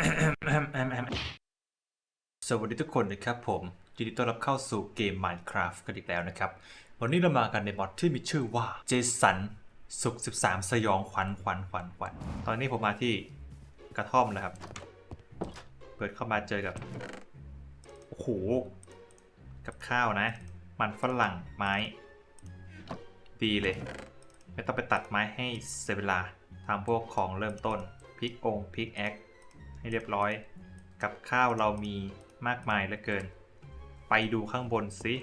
สวัสดีทุกคนนะครับผมยินดีต้อนรับเข้าสู่เกม Minecraft กันอีกแล้วนะครับ วันนี้เรามากันในมอดที่มีชื่อว่าเจสันสุข13 สยองขวัญขวัญขวัญขวัญตอนนี้ผมมาที่กระท่อมนะครับ เปิดเข้ามาเจอกับ โอ้โห กับข้าวนะ มันฝรั่งไม้ ดีเลย ไม่ต้องไปตัดไม้ให้เสียเวลาทำพวกของเริ่มต้นพลิกองพลิกแอค ให้เรียบร้อย กับข้าวเรามีมากมายเหลือเกิน ไปดูข้างบนสิ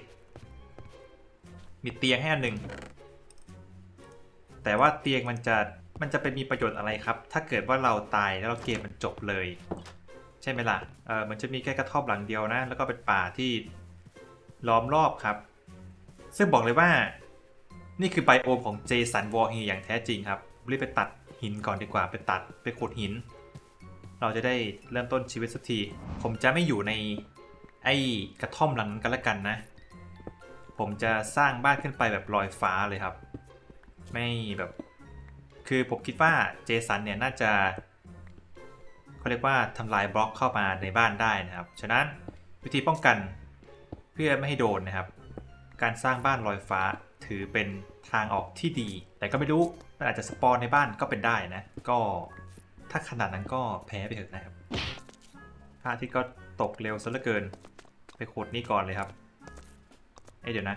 มีเตียงให้อันหนึ่ง แต่ว่าเตียงมันจะมันจะเป็นมีประโยชน์อะไรครับ ถ้าเกิดว่าเราตายแล้วเราเกมมันจบเลย ใช่ไหมล่ะ เออมันจะมีแค่กระท่อมหลังเดียวนะ แล้วก็เป็นป่าที่ล้อมรอบครับ ซึ่งบอกเลยว่า นี่คือไบโอมของเจสันวอร์ฮีอย่างแท้จริงครับ รีบไปตัดหินก่อนดีกว่า ไปตัดไปขุดหิน เราจะได้เริ่มต้นชีวิตสักที ผมจะไม่อยู่ในไอ้กระท่อมหลังนั้นกันละกันนะ ผมจะสร้างบ้านขึ้นไปแบบลอยฟ้าเลยครับ ไม่แบบ คือผมคิดว่าเจสันเนี่ยน่าจะเขาเรียกว่าทำลายบล็อกเข้ามาในบ้านได้นะครับ ฉะนั้นวิธีป้องกันเพื่อไม่ให้โดนนะครับ การสร้างบ้านลอยฟ้าถือเป็นทางออกที่ดี แต่ก็ไม่รู้มันอาจจะสปอนในบ้านก็เป็นได้นะ ก็ ถ้าขนาดนั้นก็แพ้ไปเถอะนะครับพระอาทิตย์ก็ตกเร็วซะเหลือเกิน ไปขุดนี่ก่อนเลยครับเอ้เดี๋ยวนะ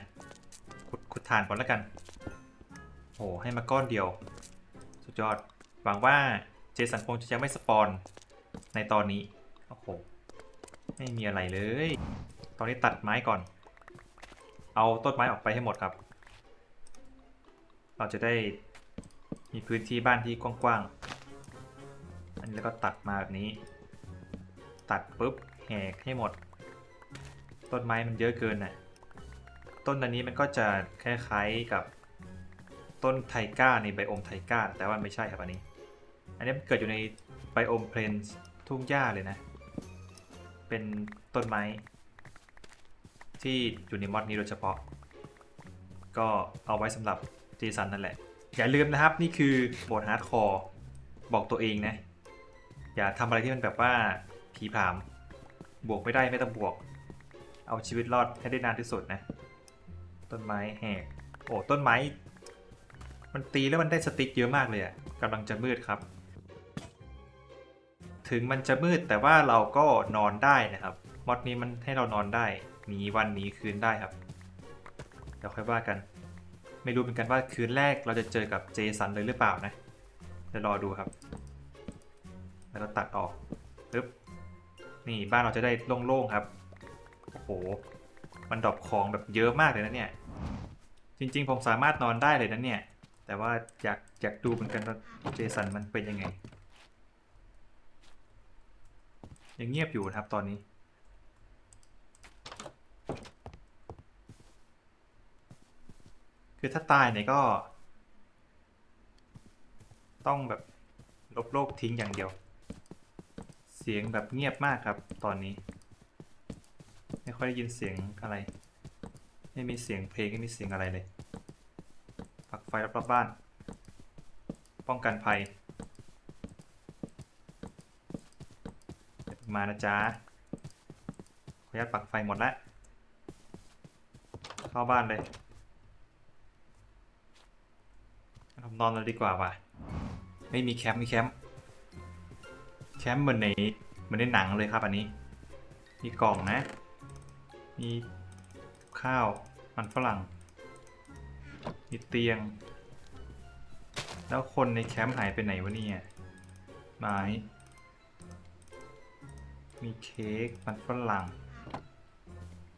ขุดขุดฐานก่อนแล้วกัน โอ้ให้มาก้อนเดียว สุดยอด หวังว่าเจสันคงจะยังไม่สปอนในตอนนี้ โอ้โห ไม่มีอะไรเลย ตอนนี้ตัดไม้ก่อน เอาต้นไม้ออกไปให้หมดครับ เราจะได้มีพื้นที่บ้านที่กว้างๆ แล้วก็ตัดมาแบบนี้ ตัดปุ๊บแหกให้หมด ต้นไม้มันเยอะเกินน่ะต้นอันนี้มันก็จะคล้ายๆกับต้นไทก้าในไบโอมไทก้า แต่ว่าไม่ใช่ครับอันนี้ อันนี้มันเกิดอยู่ในไบโอมเพลนทุ่งหญ้าเลยนะ เป็นต้นไม้ ที่อยู่ในมอดนี้โดยเฉพาะ ก็เอาไว้สำหรับจีซันนั่นแหละ อย่าลืมนะครับนี่คือโหมดฮาร์ดคอร์บอกตัวเองนะ อย่าทำอะไรที่มันแบบว่าผีผาม บวกไม่ได้ไม่ต้องบวก เอาชีวิตรอดให้ได้นานที่สุดนะ ต้นไม้แหกโอ้ต้นไม้ มันตีแล้วมันได้สติ๊กเยอะมากเลยอะ่ะกำลังจะมืดครับ ถึงมันจะมืดแต่ว่าเราก็นอนได้นะครับ มอดนี้มันให้เรานอนได้หนีวันหนีคืนได้ครับเดี๋ยวค่อยว่ากัน ไม่รู้เหมือนกันว่าคืนแรกเราจะเจอกับเจสันเลยหรือเปล่านะเดี๋ยวรอดูครับ แล้วก็ตัดออกปึ๊บนี่บ้านเราจะได้โล่งๆครับ โอ้โห มันดรอปของแบบเยอะมากเลยนะเนี่ย จริงๆ ผมสามารถนอนได้เลยนะเนี่ย แต่ว่าอยากอยากดูเหมือนกันว่าเจสันมันเป็นยังไง ยังเงียบอยู่นะครับตอนนี้ คือถ้าตายเนี่ยก็ ต้องแบบลบโลกทิ้งอย่างเดียว เสียงแบบเงียบมากครับตอนนี้ ไม่ค่อยได้ยินเสียงอะไร ไม่มีเสียงเพลงไม่มีเสียงอะไรเลยปักไฟรอบๆบ้าน ป้องกันภัยมานะจ๊ะขออนุญาตปักไฟหมดแล้วเข้าบ้านเลยนอนเลยดีกว่าว่ะ ไม่มีแคมป์มีแคมป์ แคมป์เหมือนในเหมือนในหนังเลยครับ อันนี้ มีกล่องนะ มีข้าวมันฝรั่ง มีเตียง แล้วคนในแคมป์หายไปไหนวะเนี่ยไม้มีเค้กมันฝรั่ง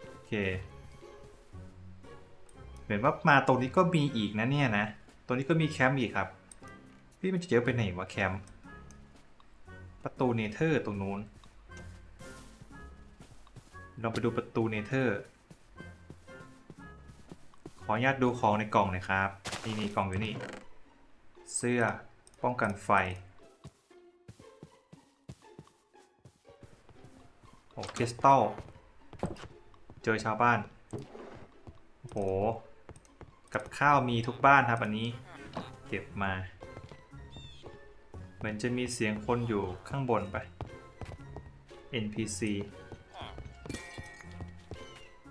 โอเค เหมือนว่ามาตรงนี้ก็มีอีกนะเนี่ยนะ ตรงนี้ก็มีแคมป์อีกครับ พี่มันจะเยอะไปไหนวะแคมป์ ประตูเนเธอร์ตรงนู้นลองไปดูประตูเนเธอร์ ขออนุญาตดูของในกล่องหน่อยครับ นี่นี่กล่องอยู่นี่ เสื้อป้องกันไฟ โอ้คริสตัล เจอชาวบ้าน โอ้โห กับข้าวมีทุกบ้านครับอันนี้ เก็บมา เหมือนจะมีเสียงคนอยู่ข้างบนไป NPC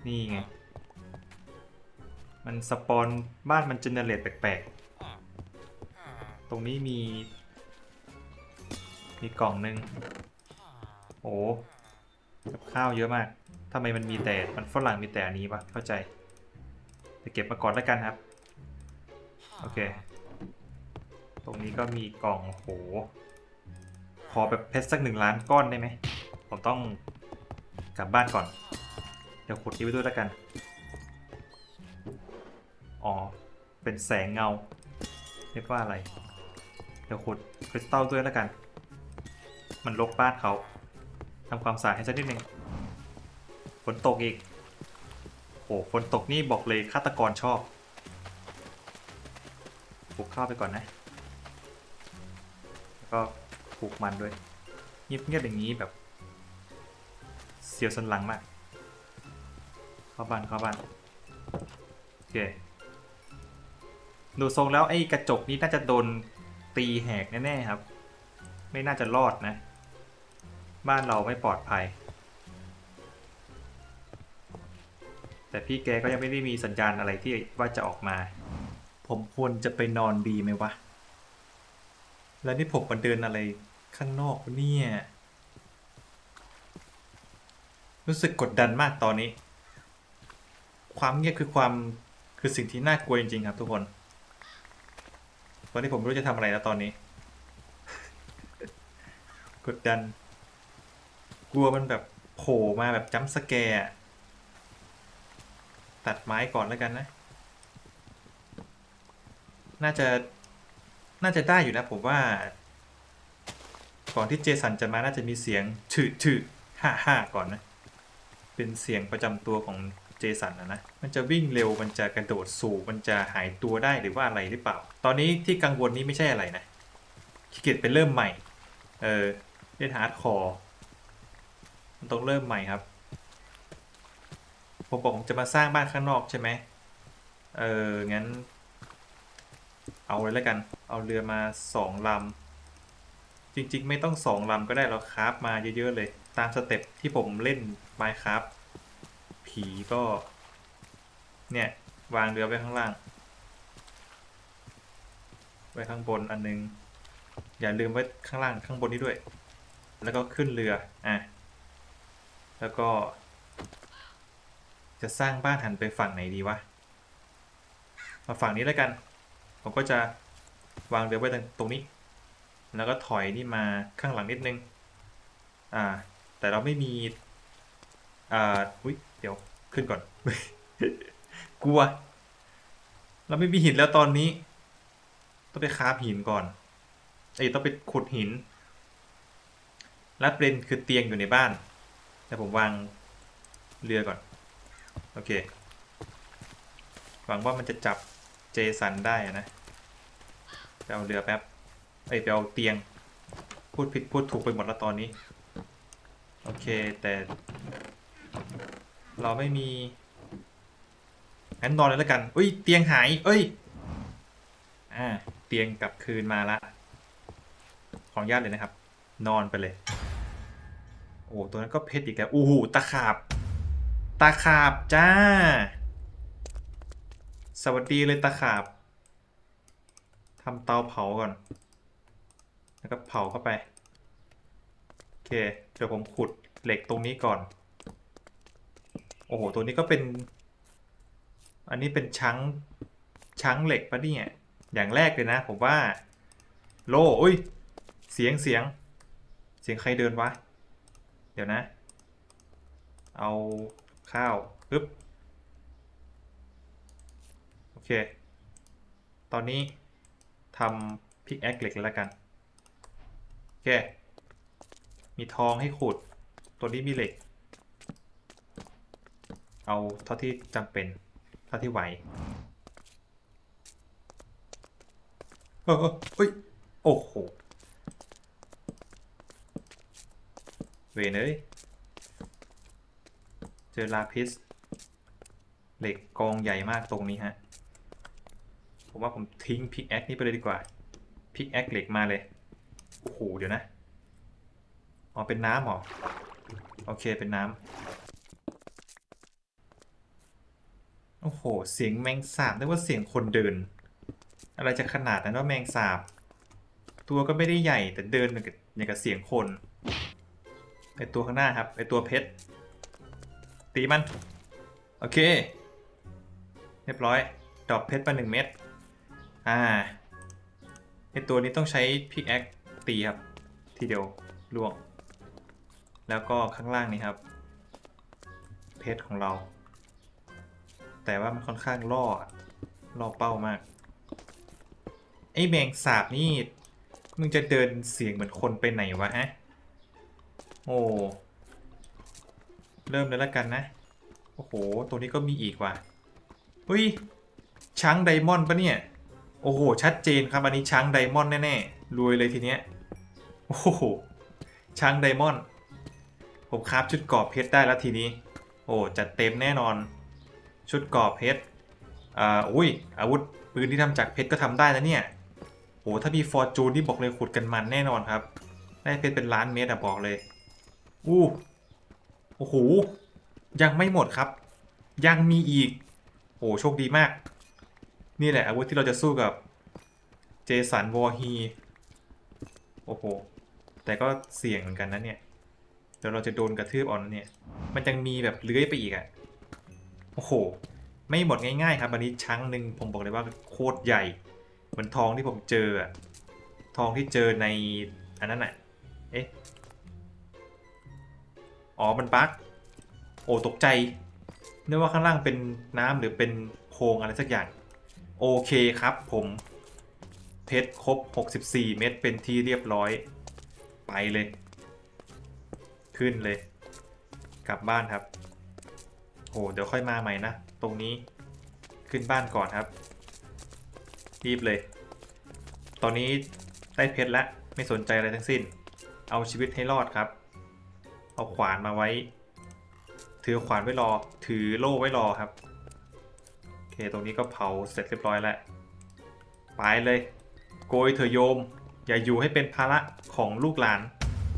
นี่ไง มันสปอนบ้านมันเจเนเรตแปลกๆ ตรงนี้มี มีกล่องหนึ่งโอ้กับข้าวเยอะมากทำไมมันมีแต่ มันฝรั่งมีแต่อันนี้วะเข้าใจจะเก็บมาก่อนแล้วกันครับ โอเค ตรงนี้ก็มีกล่องโห ขอแบบเพชรสักหนึ่งล้านก้อนได้ไหม ผมต้องกลับบ้านก่อน เดี๋ยวขุดนี้ไว้ด้วยแล้วกัน อ๋อ เป็นแสงเงาเรียกว่าอะไร เดี๋ยวขุดคริสตัลด้วยแล้วกัน มันลกบ้านเขาทำความสะอาดให้สักนิดนึงฝนตกอีก โอ้ฝนตกนี่บอกเลยฆาตกรชอบปลูกข้าวไปก่อนนะ ก็ปลูกมันด้วยเงียบๆอย่างนี้แบบ เสียวสันหลังมากเข้าบ้านเข้าบ้านโอเคดูทรงแล้วไอ้กระจกนี้น่าจะโดนตีแหกแน่ๆครับ ไม่น่าจะรอดนะ บ้านเราไม่ปลอดภัย แต่พี่แกก็ยังไม่ได้มีสัญญาณอะไรที่ว่าจะออกมา ผมควรจะไปนอนดีไหมวะ แล้วนี่ผมมาเดินอะไรข้างนอกเนี่ย รู้สึกกดดันมากตอนนี้ ความเงียบคือความคือสิ่งที่น่ากลัวจริงๆครับทุกคนตอนนี้ผมไม่รู้จะทำอะไรแล้วตอนนี้ กดดัน กลัวมันแบบโผล่มาแบบจัมสแกร์ตัดไม้ก่อนแล้วกันนะ น่าจะ น่าจะได้อยู่นะผมว่า ก่อนที่เจสันจะมาน่าจะมีเสียงถือถือฮ่าฮ่าก่อนนะ เป็นเสียงประจำตัวของเจสันนะนะ มันจะวิ่งเร็ว มันจะกระโดดสูงมันจะหายตัวได้หรือว่าอะไรหรือเปล่า ตอนนี้ที่กังวลนี้ไม่ใช่อะไรนะขี้เกียจไปเริ่มใหม่ เออเล่นฮาร์ดคอร์มันต้องเริ่มใหม่ครับ ผมบอกผมจะมาสร้างบ้านข้างนอกใช่ไหมเอองั้น เอาเลยแล้วกัน เอาเรือมาสองลำ จริงๆ ไม่ต้องสองลำก็ได้เราคราฟมาเยอะๆเลย ตามสเต็ปที่ผมเล่นไมคราฟผีก็ เนี่ย วางเรือไว้ข้างล่าง ไว้ข้างบนอันนึง อย่าลืมไว้ข้างล่างข้างบนนี้ด้วย แล้วก็ขึ้นเรือ อะ แล้วก็ จะสร้างบ้านหันไปฝั่งไหนดีวะ มาฝั่งนี้แล้วกัน ผมก็จะวางเรือไว้ตรงนี้ แล้วก็ถอยนี่มาข้างหลังนิดนึง อ่า แต่เราไม่มี อ่า อุ้ย เดี๋ยวขึ้นก่อน กลัว เราไม่มีหินแล้วตอนนี้ ต้องไปคาบหินก่อน เอ้ยต้องไปขุดหิน และประเด็นคือเตียงอยู่ในบ้าน แต่ผมวางเรือก่อน โอเค หวังว่ามันจะจับ เจสันได้อะนะไปเอาเรือแป๊บเอ้ยไปเอาเตียง พูดผิดพูดถูกไปหมดแล้วตอนนี้ โอเคแต่ เราไม่มีงั้นนอนเลยแล้วกันอุ้ยเตียงหาย เอ้ยอ่าเตียงกลับคืนมาละขออนุญาตเลยนะครับ นอนไปเลย โอ้ตัวนั้นก็เพชรอีกแล้วอู้หูตะขาบตาขาบจ้า สวัสดีเลยตาขาบทำเตาเผาก่อน แล้วก็เผาเข้าไป โอเค เดี๋ยวผมขุดเหล็กตรงนี้ก่อน โอ้โห ตัวนี้ก็เป็น อันนี้เป็นช้างช้างเหล็กปะเนี่ย อย่างแรกเลยนะ ผมว่า โล่อุ้ย เสียงเสียง เสียงใครเดินวะ เดี๋ยวนะ เอาข้าวปึ๊บ ตอนนี้ทำพิกแอคเหล็กแล้วกัน โอเค มีทองให้ขุด ตัวนี้มีเหล็ก เอาเท่าที่จำเป็น เท่าที่ไหวเฮ้ย โอ้โห เวเอ้ยเจอลาพิส เหล็กกองใหญ่มากตรงนี้ฮะ ผมว่าผมทิ้งพิกแอคนี้ไปเลยดีกว่าพิกแอคเหล็กมาเลย โอ้โห เดี๋ยวนะ อ๋อ เป็นน้ำหรอ โอเค เป็นน้ำ โอ้โห เสียงแมงสาบนึกว่าเสียงคนเดิน อะไรจะขนาดนั้นว่าแมงสาบ ตัวก็ไม่ได้ใหญ่แต่เดินเหมือนกับอย่างกับเสียงคน ไอตัวข้างหน้าครับ ไอตัวเพชร ตีมัน โอเค เรียบร้อย ดอปเพชรมาหนึ่งเม็ด อ่าไอตัวนี้ต้องใช้พิกแอคตีครับ ทีเดียวล่วง แล้วก็ข้างล่างนี่ครับ เพชรของเรา แต่ว่ามันค่อนข้างล่อล่อเป้ามาก ไอ้แมงสาบนี่ มึงจะเดินเสียงเหมือนคนไปไหนวะฮะ โอ้ เริ่มเลยแล้วกันนะ โอ้โห ตัวนี้ก็มีอีกว่ะเฮ้ยช้างไดมอนด์ปะเนี่ย โอ้โห ชัดเจนครับ อันนี้ช้างไดมอนด์แน่ๆรวยเลยทีเนี้ย โอ้โห ช้างไดมอนด์ ผมคราฟชุดกรอบเพชรได้แล้วทีนี้ โอ้จัดเต็มแน่นอน ชุดกรอบเพชร อ่า อุ้ย อาวุธปืนที่ทำจากเพชรก็ทำได้นะเนี่ยโห ถ้ามีฟอร์จูนที่บอกเลยขุดกันมันแน่นอนครับ ได้เพชรเป็นล้านเมตรอะบอกเลย อู้ โอ้โห ยังไม่หมดครับ ยังมีอีก โอ้โชคดีมาก นี่แหละอาวุธที่เราจะสู้กับเจสันวอร์ฮี โอ้โห แต่ก็เสี่ยงเหมือนกันนะเนี่ยเดี๋ยวเราจะโดนกระทืบออนเนี่ย มันยังมีแบบเลื้อยไปอีกอะโอ้โห ไม่หมดง่ายๆครับอันนี้ชั้งหนึ่งผมบอกเลยว่าโคตรใหญ่ เหมือนทองที่ผมเจออะทองที่เจอในอันนั้นอะเอ๊ะ อ๋อ มันบั๊กโอ้ตกใจนึกว่าข้างล่างเป็นน้ำหรือเป็นโพรงอะไรสักอย่าง โอเคครับผมเพชรครบ 64 เม็ดเป็นที่เรียบร้อย ไปเลย ขึ้นเลย กลับบ้านครับโอ้เดี๋ยวค่อยมาใหม่นะ ตรงนี้ขึ้นบ้านก่อนครับ รีบเลย ตอนนี้ได้เพชรแล้วไม่สนใจอะไรทั้งสิ้น เอาชีวิตให้รอดครับ เอาขวานมาไว้ ถือขวานไว้รอ ถือโล่ไว้รอครับ เค ตรงนี้ก็เผาเสร็จเรียบร้อยแล้ว ไปเลย โกยเถอโยม อย่าอยู่ให้เป็นภาระของลูกหลาน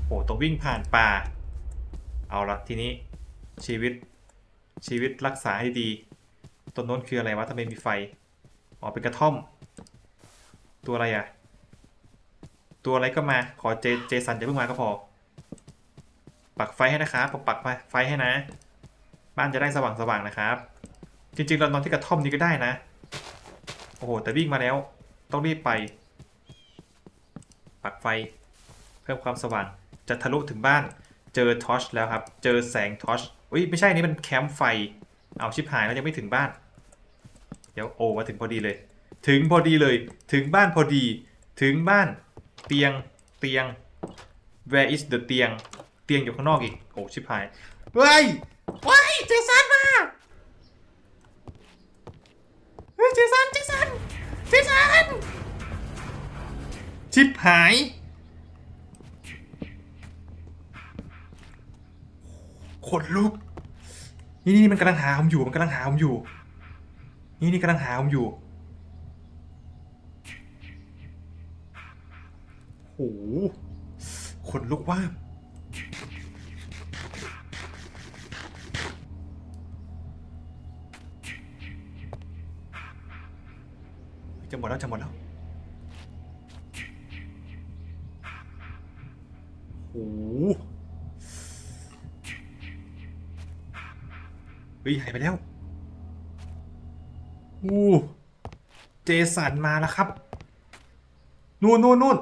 โอ้ต้องวิ่งผ่านป่า เอาละทีนี้ชีวิตชีวิตรักษาให้ดีต้นน้นคืออะไรวะทำไมมีไฟ อ๋อเป็นกระท่อม ตัวอะไรอะตัวอะไรก็มา ขอเจเจสันจะเพิ่งมาก็พอ ปักไฟให้นะครับผมปักไฟให้นะ บ้านจะได้สว่างสว่างๆนะครับ จริงๆ เรานอนที่กระท่อมนี้ก็ได้นะ โอ้โห แต่วิ่งมาแล้ว ต้องรีบไป ปักไฟ เพิ่มความสว่าง จะทะลุถึงบ้าน เจอทอชแล้วครับ เจอแสงทอชอุ้ยไม่ใช่นี่มันแคมป์ไฟ เอาชิบหายแล้วยังไม่ถึงบ้าน เดี๋ยวโอมาถึงพอดีเลย ถึงพอดีเลย ถึงบ้านพอดี ถึงบ้าน เตียง เตียง where is the เตียง เตียงอยู่ข้างนอกอีก โอ้ชิบหาย เฮ้ย เฮ้ย เจสันมา เฮ้ยเจสันเจสันเจสันชิบหาย ขนลุก นี่นี่มันกำลังหาผมอยู่ มันกำลังหาผมอยู่ นี่นี่กำลังหาผมอยู่โหขนลุกว่า จะหมดแล้วจะหมดแล้วโอ้เฮ้ยหายไปแล้วอู้เจสันมาแล้วครับ นู่นนู่นนู่น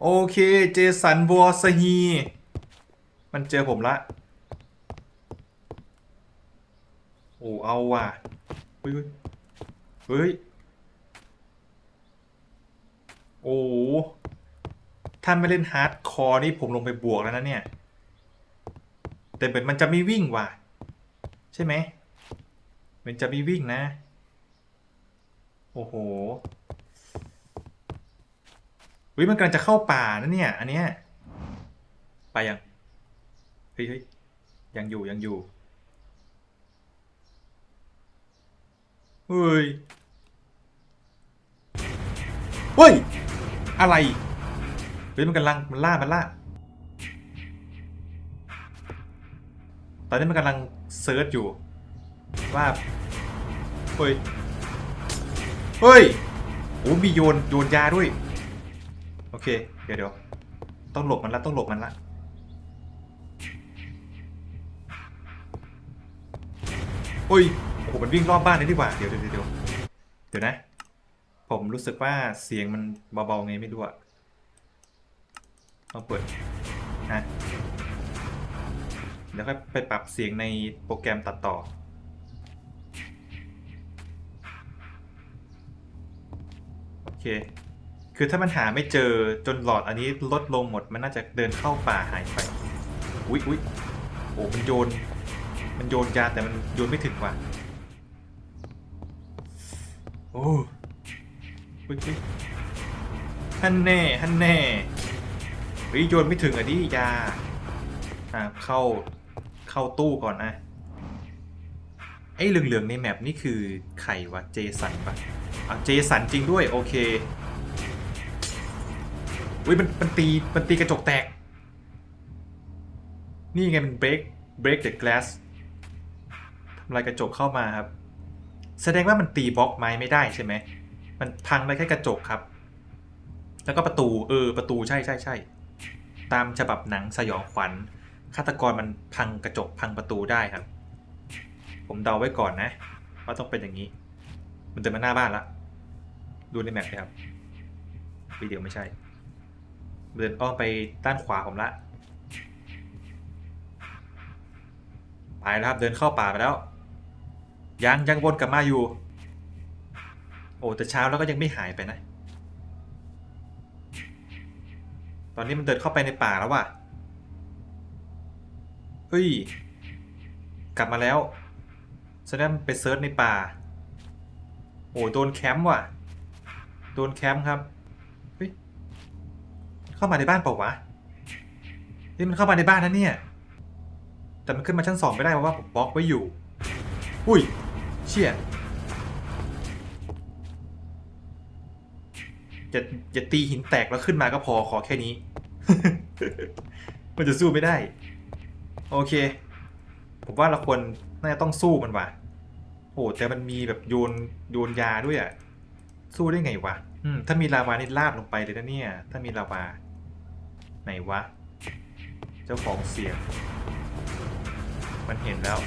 โอเค เจสันวอร์สฮี มันเจอผมละ โอ้ เอาว่ะ เฮ้ย เฮ้ย โอ้ถ้าไม่เล่นฮาร์ดคอร์นี่ผมลงไปบวกแล้วนะเนี่ย แต่เป็นมันจะไม่วิ่งว่ะ ใช่ไหมมันจะไม่วิ่งนะ โอ้โหวิมันกำลังจะเข้าป่านะเนี่ย อันเนี้ย ไปยัง เฮ้ยเฮ้ยยังอยู่ยังอยู่เฮ้ยเฮ้ย อะไรเฮ้ยมันกำลังมันล่ามันล่า ตอนนี้มันกำลังเซิร์ชอยู่ ว่าเฮ้ยเฮ้ยโอ้มีโยนโยนยาด้วย โอเค เดี๋ยวเดี๋ยวต้องหลบมันละต้องหลบมันละโอ้ยโอ้โหมันวิ่งรอบบ้านเลยดีกว่า เดี๋ยวเดี๋ยวเดี๋ยวเดี๋ยวนะ ผมรู้สึกว่าเสียงมันเบาๆไงไม่รู้อะต้องเปิดนะเดี๋ยวค่อยไปปรับเสียงในโปรแกรมตัดต่อ โอเค คือถ้ามันหาไม่เจอจนหลอดอันนี้ลดลงหมด มันน่าจะเดินเข้าป่าหายไป อุ๊ยอุ๊ยโอ้มันโยน มันโยนยาแต่มันโยนไม่ถึงว่ะ โอ้ อุ๊ยอุ๊ยฮันแน่ฮันแน่เฮ้ยโยนไม่ถึงอะดิยาอ่าเข้าเข้าตู้ก่อนนะไอ้เหลืองๆในแมปนี่คือใครวะเจสันปะอะเจสันจริงด้วยโอเคอุ้ยมันมันตีมันตีกระจกแตก นี่ไงมัน break break the glass ทำลายกระจกเข้ามาครับ แสดงว่ามันตีบล็อกไม้ไม่ได้ใช่ไหม มันพังได้แค่กระจกครับ แล้วก็ประตูเออประตูใช่ใช่ใช่ตามฉบับหนังสยองขวัญฆาตกรมันพังกระจกพังประตูได้ครับ ผมเดาไว้ก่อนนะ ว่าต้องเป็นอย่างนี้ มันเดินมาหน้าบ้านละดูในแมปเลยครับวิดีโอไม่ใช่ เดินอ้อมไปด้านขวาผมละไปแล้วครับเดินเข้าป่าไปแล้ว ยังยังวนกลับมาอยู่ โอ้แต่เช้าแล้วก็ยังไม่หายไปนะ ตอนนี้มันเดินเข้าไปในป่าแล้วว่ะเฮ้ย กลับมาแล้วแสดงไปเซิร์ชในป่า โอ้โดนแคมป์ว่ะ โดนแคมป์ครับ เฮ้ย เข้ามาในบ้านเปล่าวะ นี่มันเข้ามาในบ้านนะเนี่ย แต่มันขึ้นมาชั้นสองไม่ได้เพราะว่าผมบล็อกไว้อยู่ อุ้ย เชี่ย จะจะตีหินแตกแล้วขึ้นมาก็พอขอแค่นี้ มันจะสู้ไม่ได้ โอเค ผมว่าเราควรน่าจะต้องสู้มันว่ะโอ้แต่มันมีแบบโยนโยนยาด้วยอะสู้ได้ไงวะอืมถ้ามีลาวานี่ลาดลงไปเลยนะเนี่ย ถ้ามีลาวาไหนวะ เจ้าของเสียง มันเห็นแล้ว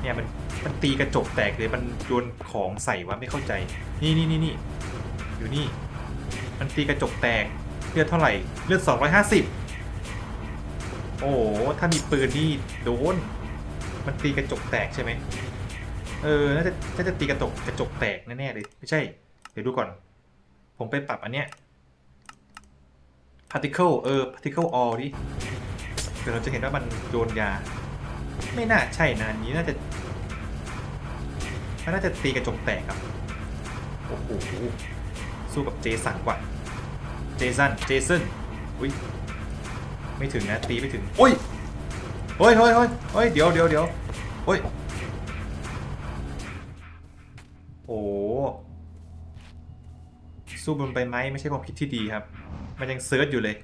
เนี่ยมันมันตีกระจกแตกเลยมันโยนของใส่วะไม่เข้าใจ นี่นี่นี่นี่อยู่นี่ มันตีกระจกแตก เลือดเท่าไหร่ เลือด 250 โอ้โห ถ้ามีปืนนี่โดน มันตีกระจกแตกใช่ไหม เออ น่าจะน่าจะตีกระจกกระจกแตกแน่ๆเลย ไม่ใช่ เดี๋ยวดูก่อน ผมไปปรับอันเนี้ย particle เออ particle all ดิเดี๋ยวเราจะเห็นว่ามันโยนยา ไม่น่าใช่นะอันนี้น่าจะมันน่าจะตีกระจกแตกครับ โอ้โห สู้กับเจสันกว่า เจสัน เจสัน อุ้ย ไม่ถึงนะ ตีไม่ถึงโอ้ยเฮ้ยเฮ้ยเฮ้ยเฮ้ย เดี๋ยวเดี๋ยวเดี๋ยวโอ้ย โอ้สู้บนใบไม้ไม่ใช่ความคิดที่ดีครับ มันยังเซิร์ชอยู่เลย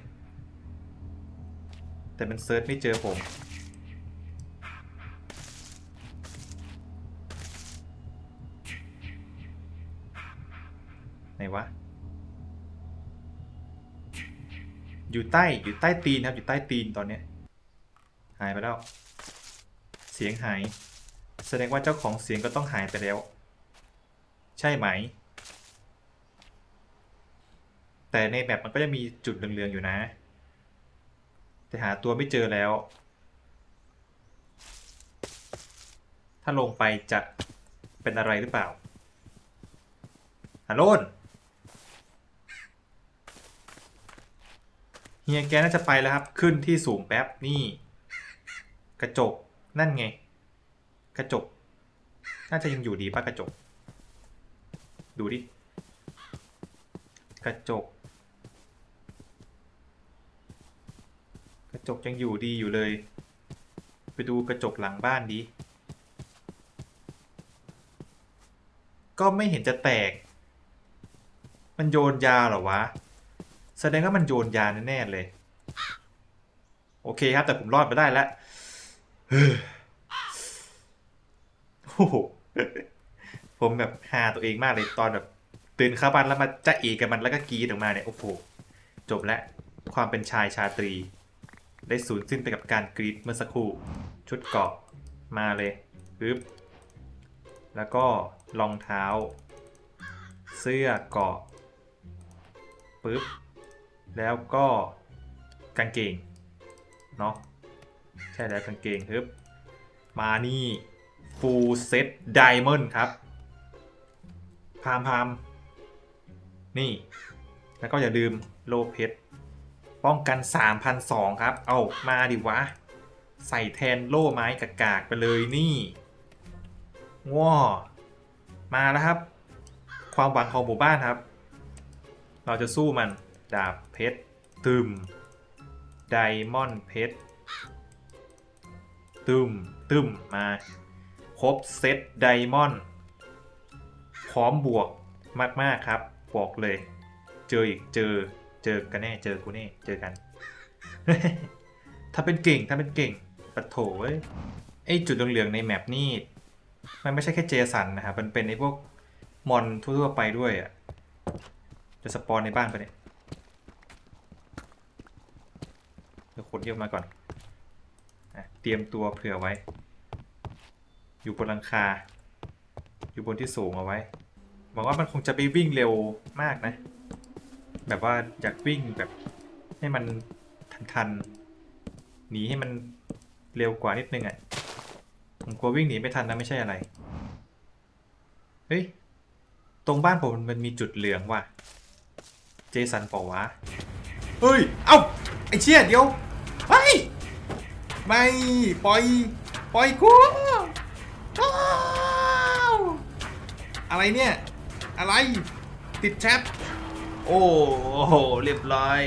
แต่มันเซิร์ชไม่เจอผมไหนวะ อยู่ใต้อยู่ใต้ตีนครับ อยู่ใต้ตีนตอนเนี้ยหายไปแล้ว เสียงหาย แสดงว่าเจ้าของเสียงก็ต้องหายไปแล้ว ใช่ไหม แต่ในแมปมันก็จะมีจุดเหลืองๆอยู่นะ แต่หาตัวไม่เจอแล้ว ถ้าลงไปจะเป็นอะไรหรือเปล่าฮัลโหล เฮียแกน่าจะไปแล้วครับ ขึ้นที่สูงแป๊บนี่ กระจกนั่นไง กระจก น่าจะยังอยู่ดีป่ะกระจก ดูดิ กระจก กระจกยังอยู่ดีอยู่เลย ไปดูกระจกหลังบ้านดิก็ไม่เห็นจะแตก มันโยนยาเหรอวะ แสดงว่ามันโยนยาแน่ๆเลย โอเคครับ แต่ผมรอดมาได้แล้วโอ้โหผมแบบฮาตัวเองมากเลยตอนแบบตื่นข้าบ้านแล้วมาจะเอกับมันแล้วก็กรีดออกมาเนี่ยโอ้โหจบแล้วความเป็นชายชาตรี ได้สูญสิ้นไปกับการกรีดเมื่อสักครู่ ชุดเกาะมาเลยปึ๊บแล้วก็รองเท้า เสื้อเกาะปึ๊บ แล้วก็กางเกงเนาะใช่แล้วกางเกงปึ๊บมานี่ full set diamond ครับ พามพามนี่ แล้วก็อย่าลืมโลเพชรป้องกัน 3,002ครับ เอามาดิวะ ใส่แทนโล่ไม้กากากๆไปเลยนี่ว้ามาแล้วครับ ความหวังของหมู่บ้านครับ เราจะสู้มัน ดาบเพชรตึมไดมอนด์เพชรตึมตึมมา ครบเซตไดมอนด์พร้อมบวกมาก ๆ ครับ บอกเลย เจออีกเจอเจอกันแน่เจอกูแน่เจอกัน ถ้าเป็นเก่งถ้าเป็นเก่งปะโถเว้ยไอจุดเหลืองๆในแมปนี่ มันไม่ใช่แค่เจสันนะครับมันเป็นไอพวกมอนทั่วๆไปด้วยอะจะสปอนในบ้านปะเนี่ย เดี๋ยวคนเยอะมาก่อนอเตรียมตัวเผื่อไว้ อยู่บนหลังคา อยู่บนที่สูงเอาไว้หวังว่ามันคงจะไปวิ่งเร็วมากนะ แบบว่าอยากวิ่งแบบให้มันทันๆหนีให้มันเร็วกว่านิดนึงอะ่ะผมกลัววิ่งหนีไม่ทันนะไม่ใช่อะไร เฮ้ย ตรงบ้านผมมันมีจุดเหลืองว่ะ เจสันปล่าวะ เฮ้ย เอ้า ไอ้เชี่ยเดี๋ยว เฮ้ย ไม่ ปล่อย ปล่อยกูอ้าวอะไรเนี่ย อะไร ติดแชปโอ้โห เรียบร้อย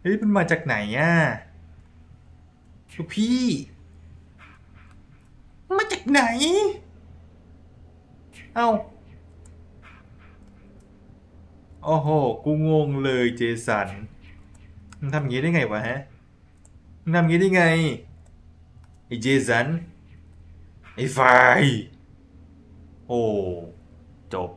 เฮ้ย มันมาจากไหนอะลูกพี่ มาจากไหน เอ้า โอ้โห กูงงเลยเจสันมึงทำอย่างนี้ได้ไงวะฮะมึงทำอย่างนี้ได้ไง ไอ้เจสัน ไอ้ไฟ โอ้ จบ